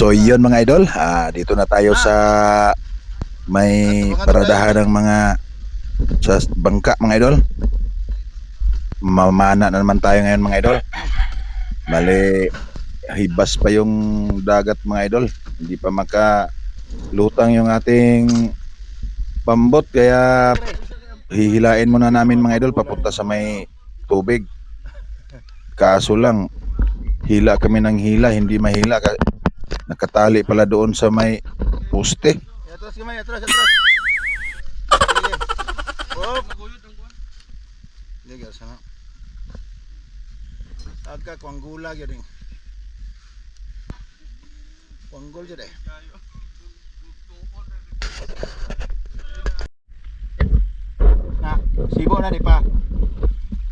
So yun mga idol, ah, dito na tayo sa may paradahan ng mga sa bangka mga idol. Mamana na naman tayo ngayon mga idol. Bali, hibas pa yung dagat mga idol. Hindi pa maka lutang yung ating pambot kaya hihilain muna namin mga idol papunta sa may tubig. Kaso lang, hila kami ng hila, hindi mahila. Ka- Nakatali pala doon sa may poste. Atras kamay, atras, atras. Sige. Hop. Sige, sana. Agka kwanggula gyud ding. Kwanggol jud eh. Na, pa.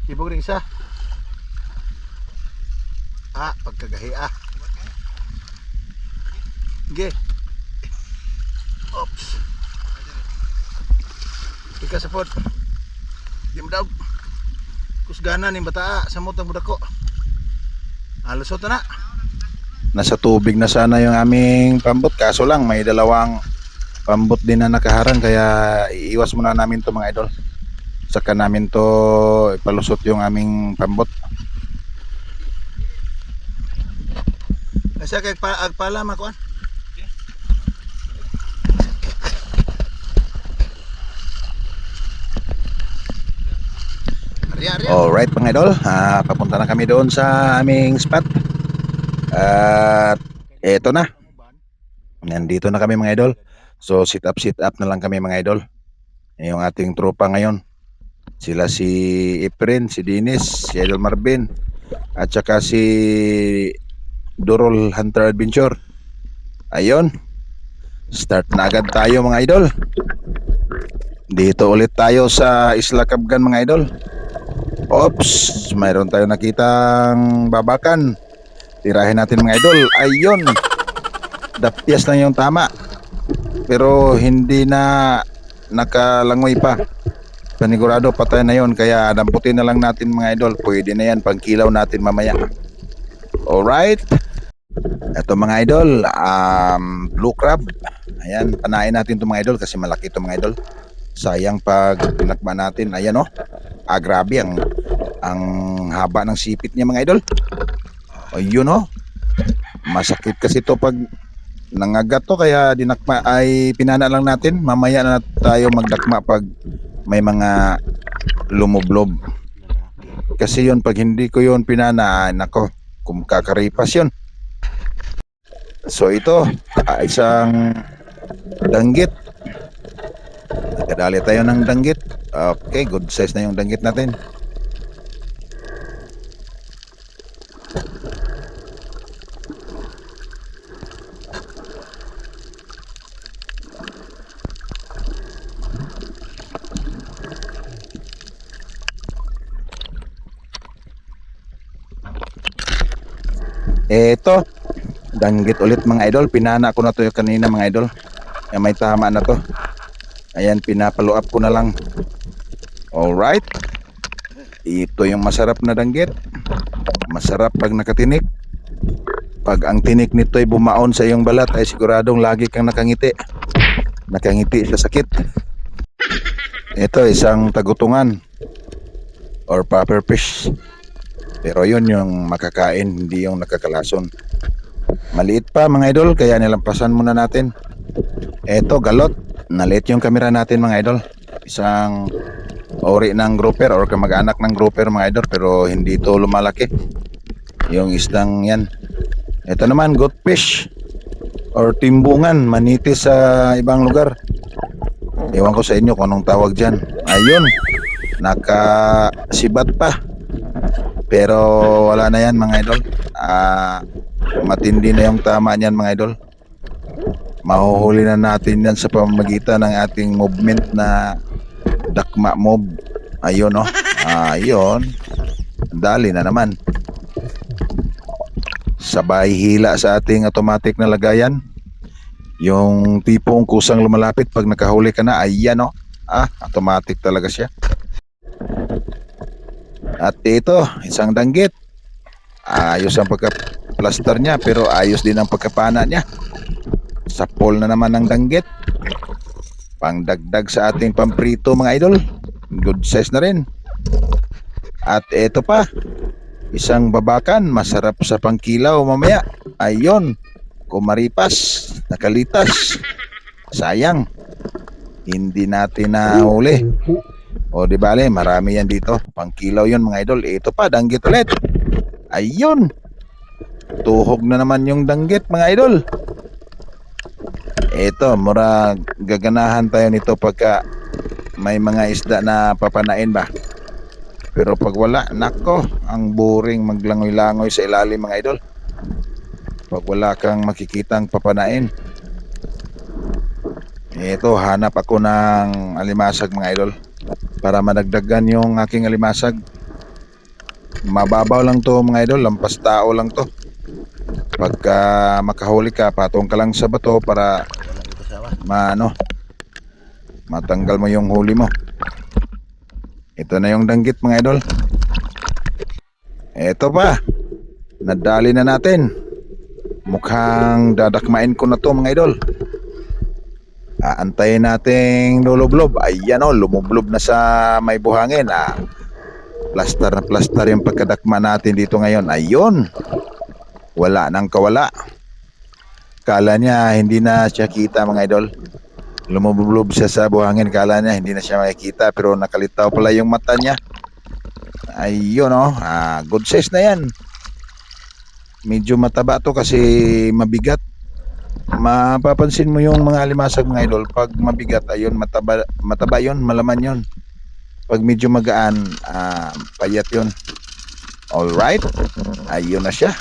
Sibo ring. Ah, pagkagahi ah. Ge. Oops. Ika sa pod. Di mo daw. Kusgana ni bata sa mutang budak ko. Alusot na. Nasa tubig na sana yung aming pambot. Kaso lang, may dalawang pambot din na nakaharang. Kaya iiwas muna namin to mga idol. Saka namin to ipalusot yung aming pambot. Asa kay pa agpala makuan. Alright mga idol, ah, papunta na kami doon sa aming spot. At eto na, nandito na kami mga idol. So sit up, sit up na lang kami mga idol. Yung ating tropa ngayon. Sila si Efren, si Dinis, si Idol Marvin, at saka si Dorol Hunter Adventure. Ayun, start na agad tayo mga idol. Dito ulit tayo sa Isla Kabgan mga idol. Ops, mayroon tayo nakitang babakan. Tirahin natin mga idol. Ayun. Dapyas lang yung tama. Pero hindi na nakalangoy pa. Panigurado patay na yon kaya damputin na lang natin mga idol. Pwede na yan pagkilaw natin mamaya. Alright. Ito mga idol, um, blue crab. Ayan, panain natin ito mga idol kasi malaki ito mga idol. Sayang pag pinakma natin. Ayan oh. Ah, grabe ang ang haba ng sipit niya mga idol. Ayun oh. Masakit kasi to pag nangagat to kaya dinakma ay pinana lang natin. Mamaya na tayo magdakma pag may mga lumublob. Kasi yun pag hindi ko yun pinana, ay, nako, kung kakaripas yun. So ito, ah, isang danggit. Nagkadali tayo ng danggit. Okay, good size na yung danggit natin. Eto, danggit ulit mga idol. Pinana ko na to kanina mga idol. May tama na to. Ayan, pinapalo up ko na lang. Alright. Ito yung masarap na danggit. Masarap pag nakatinik. Pag ang tinik nito ay bumaon sa iyong balat ay siguradong lagi kang nakangiti. Nakangiti sa sakit. Ito isang tagutungan or puffer fish. Pero yun yung makakain, hindi yung nakakalason. Maliit pa mga idol, kaya nilampasan muna natin. Eto, galot. Nalit yung camera natin mga idol. Isang ori ng grouper or kamag-anak ng grouper mga idol pero hindi ito lumalaki. Yung isdang yan. Ito naman, goatfish or timbungan, manitis sa ibang lugar. Ewan ko sa inyo kung anong tawag dyan. Ayun, nakasibat pa. Pero wala na yan mga idol. Ah, matindi na yung tama niyan mga idol. Mahuhuli na natin yan sa pamamagitan ng ating movement na dakma mob. Ayun oh. Ayun. Dali na naman. Sabay hila sa ating automatic na lagayan. Yung tipong kusang lumalapit pag nakahuli ka na, ayan oh. Ah, automatic talaga siya. At ito, isang danggit. Ayos ang pagka plaster niya pero ayos din ang pagkapana niya. Sa pole na naman ng danggit. Pangdagdag sa ating pamprito mga idol. Good size na rin. At eto pa, isang babakan masarap sa pangkilaw mamaya. Ayon, kumaripas, nakalitas. Sayang, hindi natin nahuli. O di bale, marami yan dito. Pangkilaw yun mga idol. Ito pa, danggit ulit. Ayun. Tuhog na naman yung danggit mga idol. Ito, mura gaganahan tayo nito pagka may mga isda na papanain ba. Pero pag wala, nako, ang boring maglangoy-langoy sa ilalim mga idol. Pag wala kang makikitang papanain. Ito, hanap ako ng alimasag mga idol para madagdagan yung aking alimasag. Mababaw lang to mga idol, lampas tao lang to. Pagka makahuli ka, patong ka lang sa bato para maano matanggal mo yung huli mo. Ito na yung danggit mga idol. Ito pa. Nadali na natin. Mukhang dadakmain ko na to mga idol. Aantayin nating lulublob. Ayan o, lumublob na sa may buhangin. Ah, plaster na plaster yung pagkadakma natin dito ngayon. Ayun. Wala nang kawala. Kala niya hindi na siya kita mga idol. Lumublob siya sa buhangin. Kala niya hindi na siya makikita pero nakalitaw pala yung mata niya. Ayun oh, ah, good size na yan. Medyo mataba to kasi mabigat. Mapapansin mo yung mga alimasag mga idol pag mabigat ayun mataba mataba yun malaman yun pag medyo magaan ah, payat yun all right ayun na siya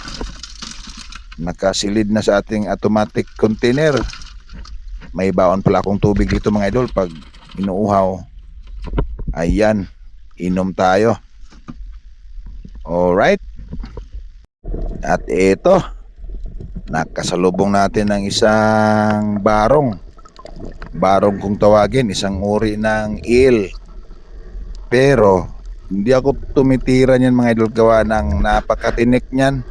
nakasilid na sa ating automatic container. May baon pala akong tubig dito mga idol. Pag inuuhaw ayan inom tayo. Alright. At ito nakasalubong natin ng isang barong. Barong kung tawagin isang uri ng eel. Pero hindi ako tumitira niyan mga idol. Gawa ng napakatinik niyan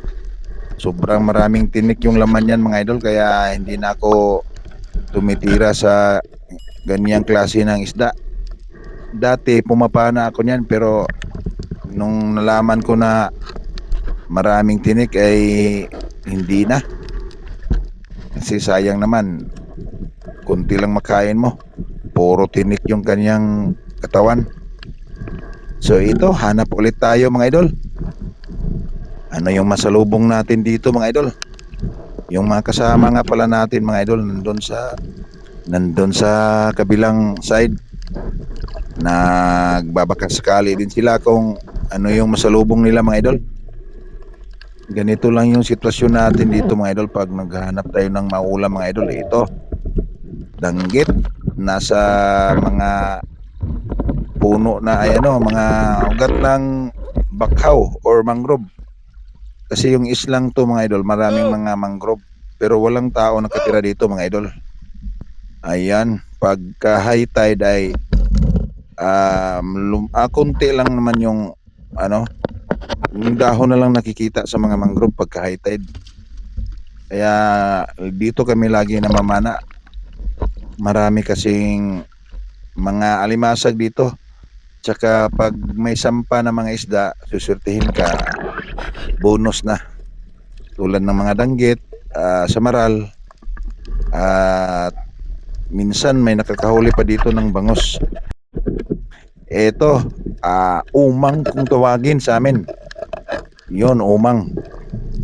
sobrang maraming tinik yung laman niyan mga idol kaya hindi na ako tumitira sa ganyang klase ng isda. Dati pumapana ako niyan pero nung nalaman ko na maraming tinik ay hindi na. Kasi sayang naman kunti lang makain mo. Puro tinik yung kanyang katawan. So ito hanap ulit tayo mga idol ano yung masalubong natin dito mga idol? Yung mga kasama nga pala natin mga idol nandun sa nandun sa kabilang side. Nagbabakas sakali din sila kung ano yung masalubong nila mga idol. Ganito lang yung sitwasyon natin dito mga idol pag naghahanap tayo ng maulam mga idol. Ito danggit nasa mga puno na ay ano mga ugat ng bakhaw or mangrove kasi yung islang to mga idol maraming mga mangrove pero walang tao nakatira dito mga idol ayan pagka high tide ay um, lum- ah, konti lang naman yung ano yung dahon na lang nakikita sa mga mangrove pagka high tide. Kaya dito kami lagi namamana. Marami kasing mga alimasag dito. Tsaka pag may sampa na mga isda, susurtihin ka, bonus na. Tulad ng mga danggit, ah, samaral, at minsan may nakakahuli pa dito ng bangos. Ito, ah, umang kung tawagin sa amin. Yon umang.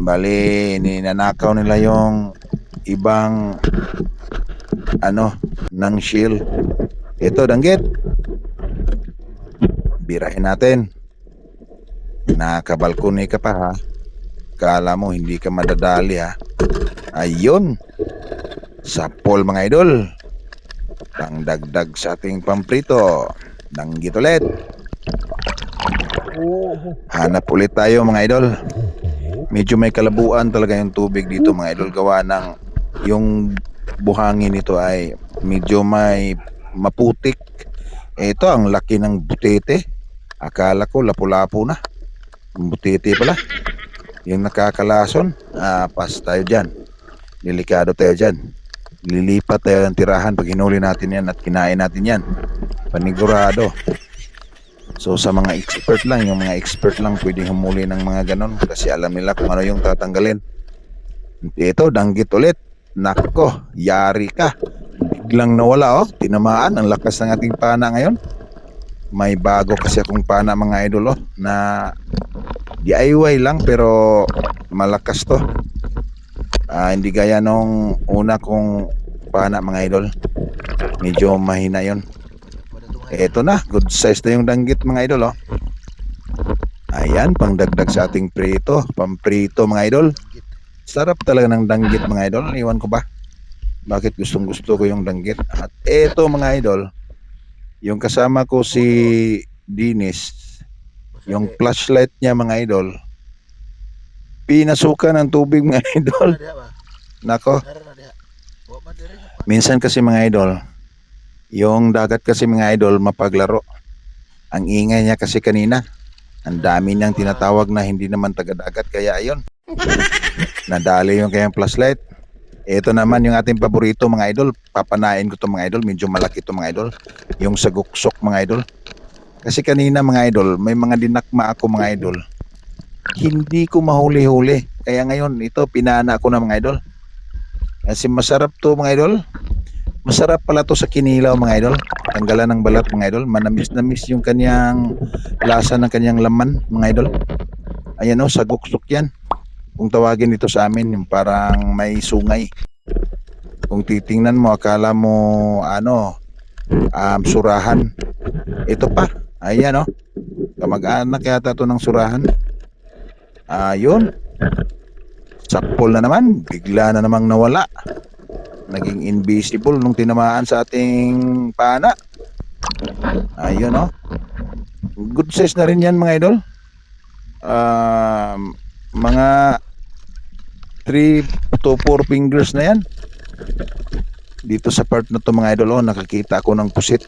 Bali, ninanakaw nila yung ibang ano, ng shield. Ito, danggit. Birahin natin. Nakabalkoni ka pa ha. Kala mo hindi ka madadali ha. Ayun. Sapol mga idol. Pangdagdag sa ating pamprito. Danggit ulit. Hanap ulit tayo mga idol. Medyo may kalabuan talaga yung tubig dito mga idol gawa ng yung buhangin nito ay medyo may maputik. Ito ang laki ng butete. Akala ko lapu-lapu na. Butete pala. Yung nakakalason, ah, pas tayo dyan. Delikado tayo dyan. Lilipat tayo ng tirahan pag hinuli natin yan at kinain natin yan. Panigurado. So sa mga expert lang, yung mga expert lang pwedeng humuli ng mga ganon kasi alam nila kung ano yung tatanggalin. Ito, danggit ulit. Nako, yari ka. Biglang nawala oh, tinamaan ang lakas ng ating pana ngayon. May bago kasi akong pana mga idol oh, na DIY lang pero malakas to. Ah, hindi gaya nung una kong pana mga idol. Medyo mahina yon. Eto na, good size na yung danggit mga idol oh. Ayan, pangdagdag sa ating prito, pamprito mga idol. Sarap talaga ng danggit mga idol. Iwan ko ba? Bakit gustong gusto ko yung danggit? At eto mga idol, yung kasama ko si Dinis, yung flashlight niya mga idol, pinasukan ng tubig mga idol. Nako, minsan kasi mga idol, yung dagat kasi mga idol mapaglaro. Ang ingay niya kasi kanina. Ang dami niyang tinatawag na hindi naman taga-dagat kaya ayon. Nadali yung kayang flashlight. Ito naman yung ating paborito mga idol. Papanain ko to mga idol. Medyo malaki to mga idol. Yung saguksok mga idol. Kasi kanina mga idol, may mga dinakma ako mga idol. Hindi ko mahuli-huli. Kaya ngayon, ito, pinana ko na mga idol. Kasi masarap to mga idol. Masarap pala to sa kinilaw mga idol. Tanggalan ng balat mga idol. Manamis-namis yung kanyang lasa ng kanyang laman mga idol. Ayan o, saguksok yan. Kung tawagin ito sa amin, yung parang may sungay. Kung titingnan mo, akala mo, ano, um, surahan. Ito pa. Ayan o. Kamag-anak yata to ng surahan. Ayun. Sapol na naman. Bigla na namang nawala. Naging invisible nung tinamaan sa ating pana. Ayun o. Good size na rin yan mga idol. Um, mga 3 to 4 fingers na yan. Dito sa part na to mga idol, oh, nakakita ako ng pusit.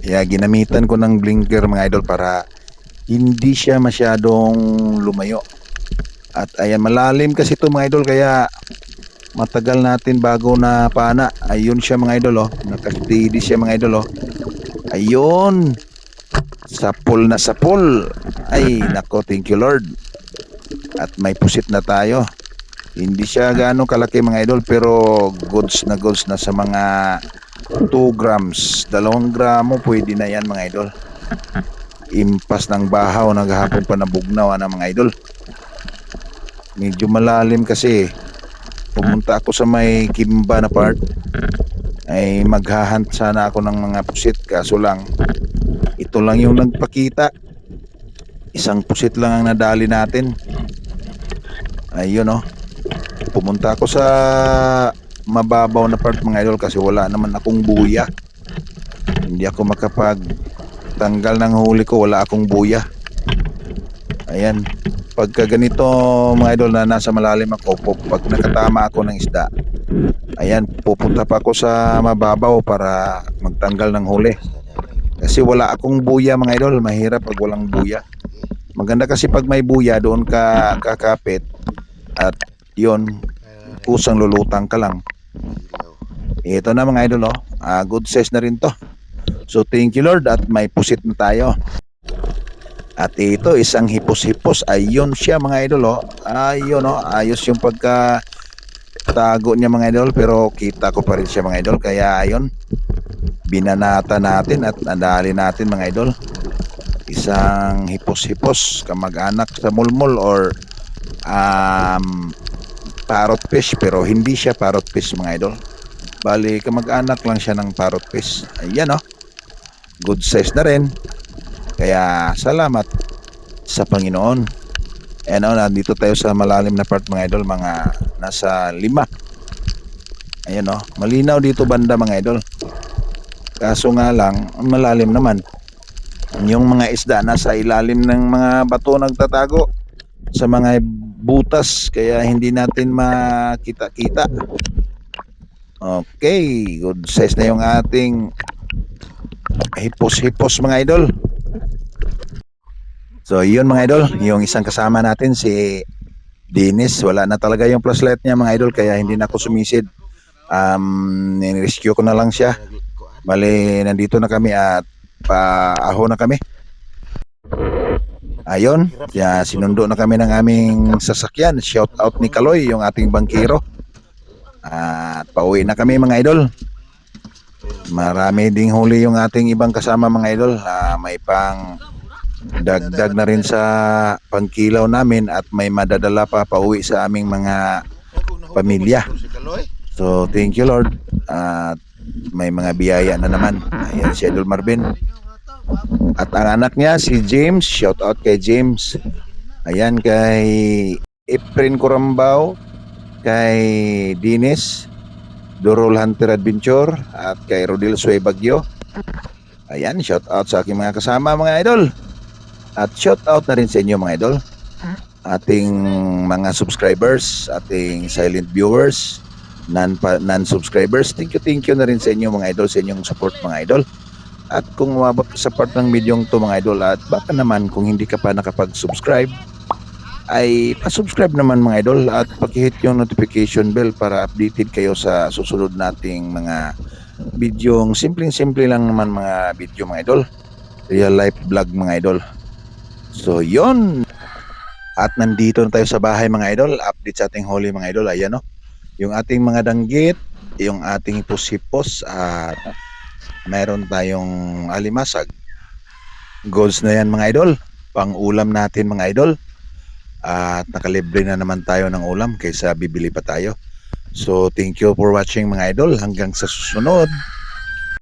Kaya ginamitan ko ng blinker mga idol para hindi siya masyadong lumayo. At ayan, malalim kasi to mga idol kaya matagal natin bago na pana. Ayun siya mga idol oh. Nakasteady siya mga idol oh. Ayun. Sapol na sapol. Ay, nako, thank you Lord. At may pusit na tayo. Hindi siya gaano kalaki mga idol pero goods na goods na sa mga 2 grams. 2 gramo pwede na yan mga idol. Impas ng bahaw naghahapon pa nabugnaw na mga idol. Medyo malalim kasi pumunta ako sa may Kimba na part ay maghahunt sana ako ng mga pusit kaso lang ito lang yung nagpakita isang pusit lang ang nadali natin ayun oh. Pumunta ako sa mababaw na part mga idol kasi wala naman akong buya. Hindi ako makapag tanggal ng huli ko. Wala akong buya. Ayan. Pagka ganito mga idol na nasa malalim ako pag nakatama ako ng isda ayan pupunta pa ako sa mababaw para magtanggal ng huli. Kasi wala akong buya mga idol. Mahirap pag walang buya. Maganda kasi pag may buya doon ka kakapit at yon kusang lulutang ka lang ito na mga idol oh. Ah, good size na rin to so thank you Lord at may pusit na tayo at ito, isang hipos-hipos. Ayun siya mga idol, oh. Ayun, oh. Ayos yung pagka tago niya mga idol. Pero kita ko pa rin siya mga idol. Kaya ayun, binanata natin at nadali natin mga idol. Isang hipos-hipos, kamag-anak sa mulmul or um, parrot fish. Pero hindi siya parrot fish mga idol. Bali, kamag-anak lang siya ng parrot fish. Ayan, oh. Good size na rin. Kaya salamat sa Panginoon. And oh, nandito tayo sa malalim na part mga idol, mga nasa lima. Ayan oh, malinaw dito banda mga idol. Kaso nga lang, malalim naman. Yung mga isda nasa ilalim ng mga bato nagtatago sa mga butas kaya hindi natin makita-kita. Okay, good size na yung ating hipos-hipos mga idol. So yun mga idol, yung isang kasama natin si Dennis, wala na talaga yung flashlight niya mga idol kaya hindi na ako sumisid. Um, nirescue ko na lang siya. Bali, nandito na kami at paaho na kami. Ayon, ya sinundo na kami ng aming sasakyan. Shout out ni Kaloy, yung ating bangkero. At pauwi na kami mga idol. Marami ding huli yung ating ibang kasama mga idol. Ah, may pang dagdag na rin sa pangkilaw namin at may madadala pa pauwi sa aming mga Pamilya. So thank you Lord at may mga biyaya na naman. Ayan si Idol Marvin. At ang anak niya si James, shout out kay James. Ayan kay Efren Corambao, kay Dines, Dorol Hunter Adventure at kay Rodil Suey Bagyo. Ayan, shout out sa aking mga kasama mga idol. At shout out na rin sa inyo mga idol. Ating mga subscribers, ating silent viewers, non non-subscribers. Thank you, thank you na rin sa inyo mga idol sa inyong support mga idol. At kung umabot sa part ng video to mga idol at baka naman kung hindi ka pa nakapag-subscribe ay pa-subscribe naman mga idol at paki-hit yung notification bell para updated kayo sa susunod nating mga bidyong simpleng-simple lang naman mga video mga idol. Real life vlog mga idol. So yon At nandito na tayo sa bahay mga idol. Update sa ating holy mga idol. Ayan o. Yung ating mga danggit, yung ating pusipos at meron tayong alimasag. Goals na yan mga idol. Pang ulam natin mga idol. At nakalibre na naman tayo ng ulam kaysa bibili pa tayo. So thank you for watching mga idol. Hanggang sa susunod.